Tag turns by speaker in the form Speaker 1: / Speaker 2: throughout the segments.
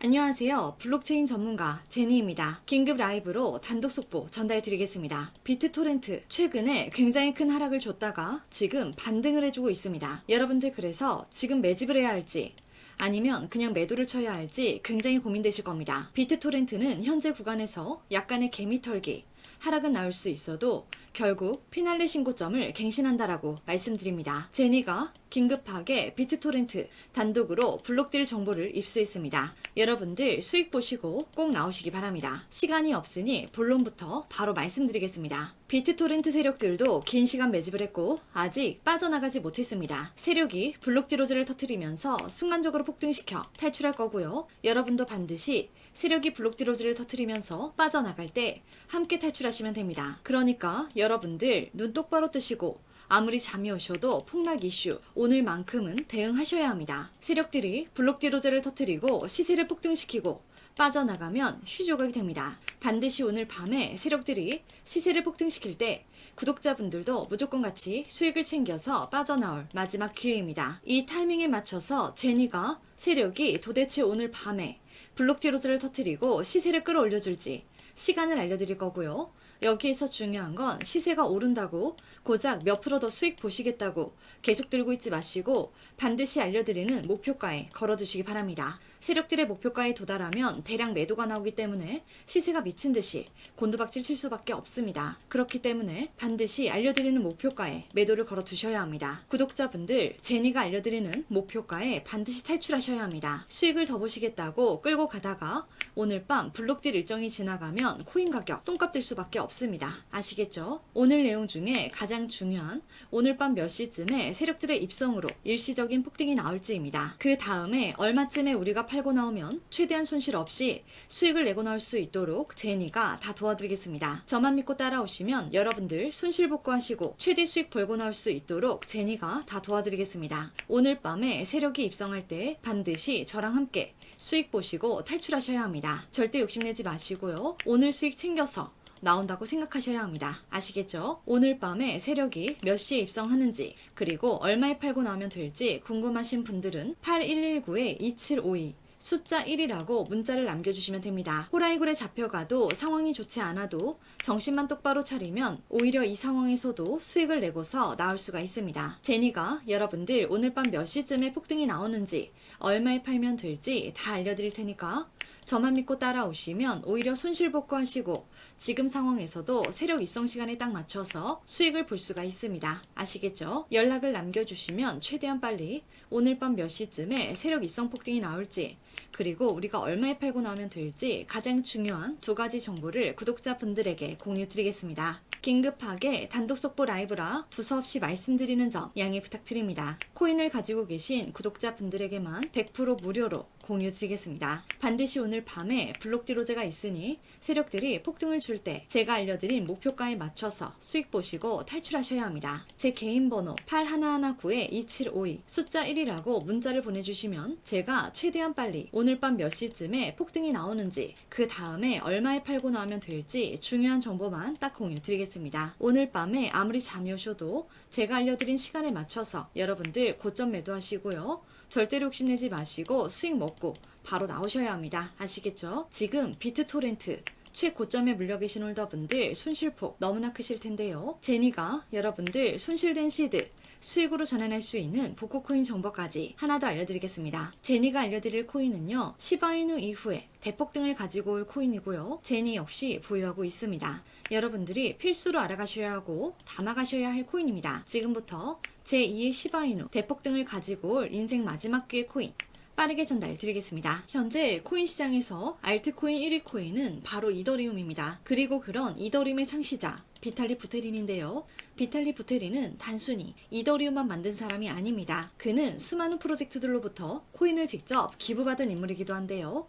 Speaker 1: 안녕하세요. 블록체인 전문가 제니입니다. 긴급 라이브로 단독 속보 전달 드리겠습니다. 비트토렌트 최근에 굉장히 큰 하락을 줬다가 지금 반등을 해주고 있습니다. 여러분들 그래서 지금 매집을 해야 할지 아니면 그냥 매도를 쳐야 할지 굉장히 고민되실 겁니다. 비트토렌트는 현재 구간에서 약간의 개미 털기 하락은 나올 수 있어도 결국 피날레 신고점을 갱신한다라고 말씀드립니다. 제니가 긴급하게 비트토렌트 단독으로 블록딜 정보를 입수했습니다. 여러분들 수익 보시고 꼭 나오시기 바랍니다. 시간이 없으니 본론부터 바로 말씀드리겠습니다. 비트토렌트 세력들도 긴 시간 매집을 했고 아직 빠져나가지 못했습니다. 세력이 블록디로즈를 터트리면서 순간적으로 폭등시켜 탈출할 거고요. 여러분도 반드시 세력이 블록디로즈를 터트리면서 빠져나갈 때 함께 탈출하시면 됩니다. 그러니까 여러분들 눈 똑바로 뜨시고 아무리 잠이 오셔도 폭락 이슈 오늘만큼은 대응하셔야 합니다. 세력들이 블록디로즈를 터트리고 시세를 폭등시키고 빠져나가면 휴조각이 됩니다. 반드시 오늘 밤에 세력들이 시세를 폭등시킬 때 구독자분들도 무조건 같이 수익을 챙겨서 빠져나올 마지막 기회입니다. 이 타이밍에 맞춰서 제니가 세력이 도대체 오늘 밤에 블록디로즈를 터트리고 시세를 끌어올려줄지 시간을 알려드릴 거고요. 여기에서 중요한 건 시세가 오른다고 고작 몇 프로 더 수익 보시겠다고 계속 들고 있지 마시고 반드시 알려드리는 목표가에 걸어두시기 바랍니다. 세력들의 목표가에 도달하면 대량 매도가 나오기 때문에 시세가 미친 듯이 곤두박질 칠 수밖에 없습니다. 그렇기 때문에 반드시 알려드리는 목표가에 매도를 걸어 두셔야 합니다. 구독자분들 제니가 알려드리는 목표가에 반드시 탈출하셔야 합니다. 수익을 더 보시겠다고 끌고 가다가 오늘 밤 블록딜 일정이 지나가면 코인 가격 똥값 될 수밖에 없습니다. 아시겠죠? 오늘 내용 중에 가장 중요한 오늘 밤 몇 시쯤에 세력들의 입성으로 일시적인 폭등이 나올지입니다. 그 다음에 얼마쯤에 우리가 팔고 나오면 최대한 손실 없이 수익을 내고 나올 수 있도록 제니가 다 도와드리겠습니다. 저만 믿고 따라오시면 여러분들 손실 복구하시고 최대 수익 벌고 나올 수 있도록 제니가 다 도와드리겠습니다. 오늘 밤에 세력이 입성할 때 반드시 저랑 함께 수익 보시고 탈출하셔야 합니다. 절대 욕심내지 마시고요. 오늘 수익 챙겨서 나온다고 생각하셔야 합니다. 아시겠죠? 오늘 밤에 세력이 몇 시에 입성하는지 그리고 얼마에 팔고 나오면 될지 궁금하신 분들은 8119-2752 숫자 1이라고 문자를 남겨주시면 됩니다. 호라이굴에 잡혀가도 상황이 좋지 않아도 정신만 똑바로 차리면 오히려 이 상황에서도 수익을 내고서 나올 수가 있습니다. 제니가 여러분들 오늘 밤 몇 시쯤에 폭등이 나오는지 얼마에 팔면 될지 다 알려드릴 테니까 저만 믿고 따라오시면 오히려 손실 복구하시고 지금 상황에서도 세력 입성 시간에 딱 맞춰서 수익을 볼 수가 있습니다. 아시겠죠? 연락을 남겨주시면 최대한 빨리 오늘 밤 몇 시쯤에 세력 입성 폭등이 나올지 그리고 우리가 얼마에 팔고 나오면 될지 가장 중요한 두 가지 정보를 구독자분들에게 공유 드리겠습니다. 긴급하게 단독 속보 라이브라 두서없이 말씀드리는 점 양해 부탁드립니다. 코인을 가지고 계신 구독자분들에게만 100% 무료로 공유 드리겠습니다. 반드시 오늘 밤에 블록디로제가 있으니 세력들이 폭등을 줄 때 제가 알려드린 목표가에 맞춰서 수익 보시고 탈출하셔야 합니다. 제 개인 번호 8119-2752 숫자 1이라고 문자를 보내주시면 제가 최대한 빨리 오늘 밤 몇 시쯤에 폭등이 나오는지 그 다음에 얼마에 팔고 나오면 될지 중요한 정보만 딱 공유 드리겠습니다. 오늘 밤에 아무리 잠이 오셔도 제가 알려드린 시간에 맞춰서 여러분들 고점 매도하시고요. 절대로 욕심내지 마시고 수익 먹고 바로 나오셔야 합니다. 아시겠죠? 지금 비트 토렌트 최고점에 물려 계신 홀더분들 손실폭 너무나 크실 텐데요. 제니가 여러분들 손실된 시드 수익으로 전환할 수 있는 복고코인 정보까지 하나 더 알려드리겠습니다. 제니가 알려드릴 코인은요. 시바이누 이후에 대폭 등을 가지고 올 코인이고요. 제니 역시 보유하고 있습니다. 여러분들이 필수로 알아가셔야 하고 담아가셔야 할 코인입니다. 지금부터 제2의 시바이누 대폭 등을 가지고 올 인생 마지막 기회 코인 빠르게 전달 드리겠습니다. 현재 코인 시장에서 알트코인 1위 코인은 바로 이더리움입니다. 그리고 그런 이더리움의 창시자 비탈리 부테린인데요. 비탈리 부테린은 단순히 이더리움만 만든 사람이 아닙니다. 그는 수많은 프로젝트들로부터 코인을 직접 기부받은 인물이기도 한데요.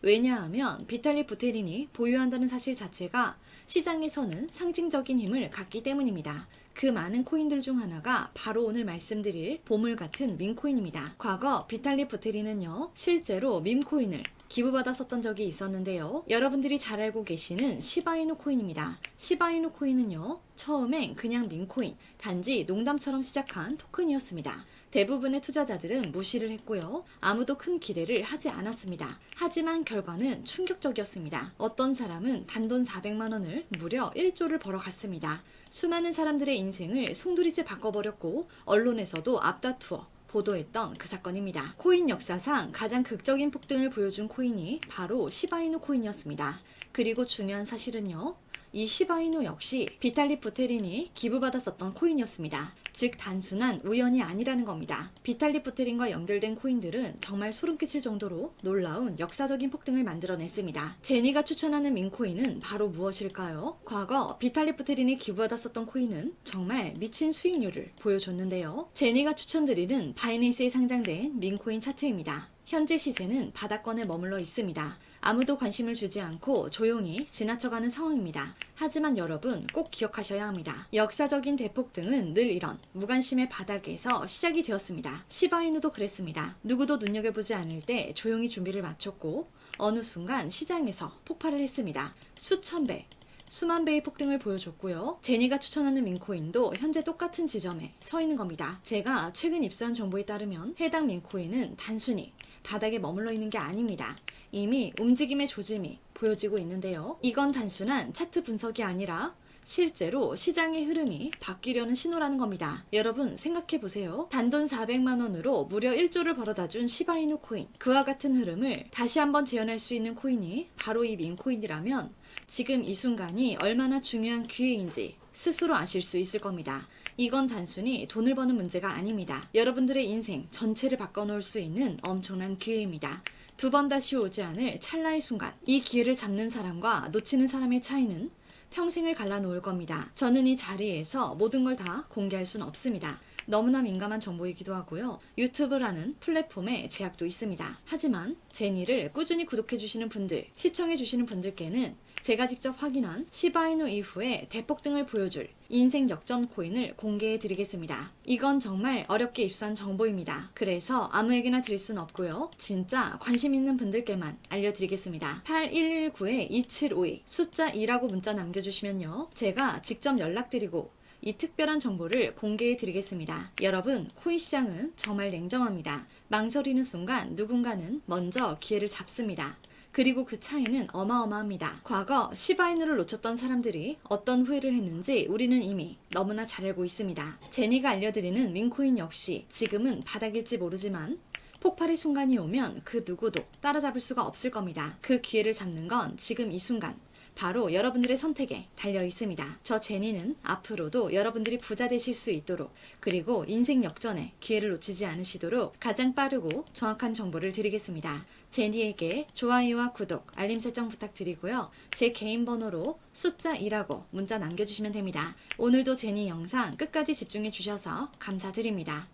Speaker 1: 왜냐하면 비탈리 부테린이 보유한다는 사실 자체가 시장에서는 상징적인 힘을 갖기 때문입니다. 그 많은 코인들 중 하나가 바로 오늘 말씀드릴 보물 같은 밈코인입니다. 과거 비탈리 부테린은요, 실제로 밈코인을 기부받았었던 적이 있었는데요. 여러분들이 잘 알고 계시는 시바이누 코인입니다. 시바이누 코인은요, 처음엔 그냥 밈코인, 단지 농담처럼 시작한 토큰이었습니다. 대부분의 투자자들은 무시를 했고요. 아무도 큰 기대를 하지 않았습니다. 하지만 결과는 충격적이었습니다. 어떤 사람은 단돈 400만 원을 무려 1조를 벌어갔습니다. 수많은 사람들의 인생을 송두리째 바꿔버렸고 언론에서도 앞다투어 보도했던 그 사건입니다. 코인 역사상 가장 극적인 폭등을 보여준 코인이 바로 시바이누 코인이었습니다. 그리고 중요한 사실은요. 이 시바이누 역시 비탈리 부테린이 기부받았었던 코인이었습니다. 즉 단순한 우연이 아니라는 겁니다. 비탈리 부테린과 연결된 코인들은 정말 소름 끼칠 정도로 놀라운 역사적인 폭등을 만들어냈습니다. 제니가 추천하는 민코인은 바로 무엇일까요? 과거 비탈리 부테린이 기부받았었던 코인은 정말 미친 수익률을 보여줬는데요. 제니가 추천드리는 바이낸스에 상장된 민코인 차트입니다. 현재 시세는 바닥권에 머물러 있습니다. 아무도 관심을 주지 않고 조용히 지나쳐가는 상황입니다. 하지만 여러분 꼭 기억하셔야 합니다. 역사적인 대폭등은 늘 이런 무관심의 바닥에서 시작이 되었습니다. 시바이누도 그랬습니다. 누구도 눈여겨보지 않을 때 조용히 준비를 마쳤고 어느 순간 시장에서 폭발을 했습니다. 수천 배, 수만 배의 폭등을 보여줬고요. 제니가 추천하는 민코인도 현재 똑같은 지점에 서 있는 겁니다. 제가 최근 입수한 정보에 따르면 해당 민코인은 단순히 바닥에 머물러 있는 게 아닙니다. 이미 움직임의 조짐이 보여지고 있는데요. 이건 단순한 차트 분석이 아니라 실제로 시장의 흐름이 바뀌려는 신호라는 겁니다. 여러분 생각해 보세요. 단돈 400만 원으로 무려 1조를 벌어다 준 시바이누 코인. 그와 같은 흐름을 다시 한번 재현할 수 있는 코인이 바로 이 민코인이라면 지금 이 순간이 얼마나 중요한 기회인지 스스로 아실 수 있을 겁니다. 이건 단순히 돈을 버는 문제가 아닙니다. 여러분들의 인생 전체를 바꿔놓을 수 있는 엄청난 기회입니다. 두 번 다시 오지 않을 찰나의 순간. 이 기회를 잡는 사람과 놓치는 사람의 차이는 평생을 갈라놓을 겁니다. 저는 이 자리에서 모든 걸 다 공개할 수는 없습니다. 너무나 민감한 정보이기도 하고요. 유튜브라는 플랫폼에 제약도 있습니다. 하지만 제니를 꾸준히 구독해주시는 분들, 시청해주시는 분들께는 제가 직접 확인한 시바이누 이후에 대폭등을 보여줄 인생 역전 코인을 공개해 드리겠습니다. 이건 정말 어렵게 입수한 정보입니다. 그래서 아무에게나 드릴 순 없고요. 진짜 관심 있는 분들께만 알려드리겠습니다. 8119-2752 숫자 2라고 문자 남겨주시면요. 제가 직접 연락드리고 이 특별한 정보를 공개해 드리겠습니다. 여러분, 코인 시장은 정말 냉정합니다. 망설이는 순간 누군가는 먼저 기회를 잡습니다. 그리고 그 차이는 어마어마합니다. 과거 시바이누를 놓쳤던 사람들이 어떤 후회를 했는지 우리는 이미 너무나 잘 알고 있습니다. 제니가 알려드리는 윈코인 역시 지금은 바닥일지 모르지만 폭발의 순간이 오면 그 누구도 따라잡을 수가 없을 겁니다. 그 기회를 잡는 건 지금 이 순간 바로 여러분들의 선택에 달려 있습니다. 저 제니는 앞으로도 여러분들이 부자 되실 수 있도록 그리고 인생 역전에 기회를 놓치지 않으시도록 가장 빠르고 정확한 정보를 드리겠습니다. 제니에게 좋아요와 구독, 알림 설정 부탁드리고요. 제 개인 번호로 숫자 2라고 문자 남겨주시면 됩니다. 오늘도 제니 영상 끝까지 집중해 주셔서 감사드립니다.